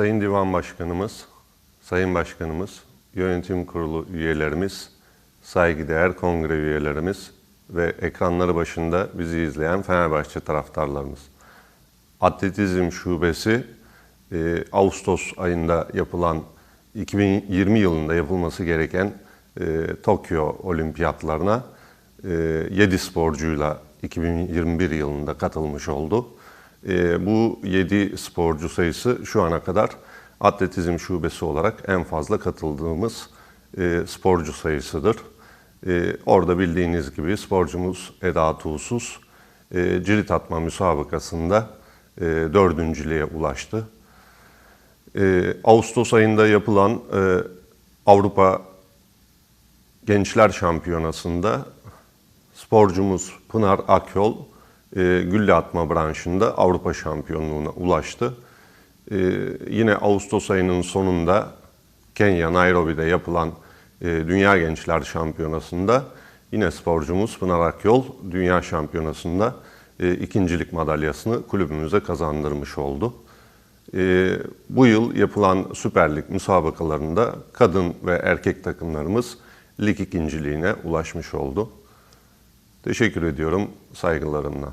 Sayın Divan Başkanımız, Sayın Başkanımız, Yönetim Kurulu üyelerimiz, saygıdeğer kongre üyelerimiz ve ekranları başında bizi izleyen Fenerbahçe taraftarlarımız. Atletizm Şubesi e, Ağustos ayında yapılan 2020 yılında yapılması gereken e, Tokyo Olimpiyatlarına e, 7 sporcuyla 2021 yılında katılmış oldu. E, bu 7 sporcu sayısı şu ana kadar atletizm şubesi olarak en fazla katıldığımız e, sporcu sayısıdır. E, orada bildiğiniz gibi sporcumuz Eda Tuğsuz e, cirit atma müsabakasında e, dördüncülüğe ulaştı. Ağustos ayında yapılan Avrupa Gençler Şampiyonası'nda sporcumuz Pınar Akyol e, gülle atma branşında Avrupa şampiyonluğuna ulaştı. E, yine Ağustos ayının sonunda Kenya, Nairobi'de yapılan e, Dünya Gençler Şampiyonası'nda yine sporcumuz Pınar Akyol Dünya Şampiyonası'nda e, ikincilik madalyasını kulübümüze kazandırmış oldu. E, bu yıl yapılan Süper Lig müsabakalarında kadın ve erkek takımlarımız lig ikinciliğine ulaşmış oldu. Teşekkür ediyorum saygılarımla.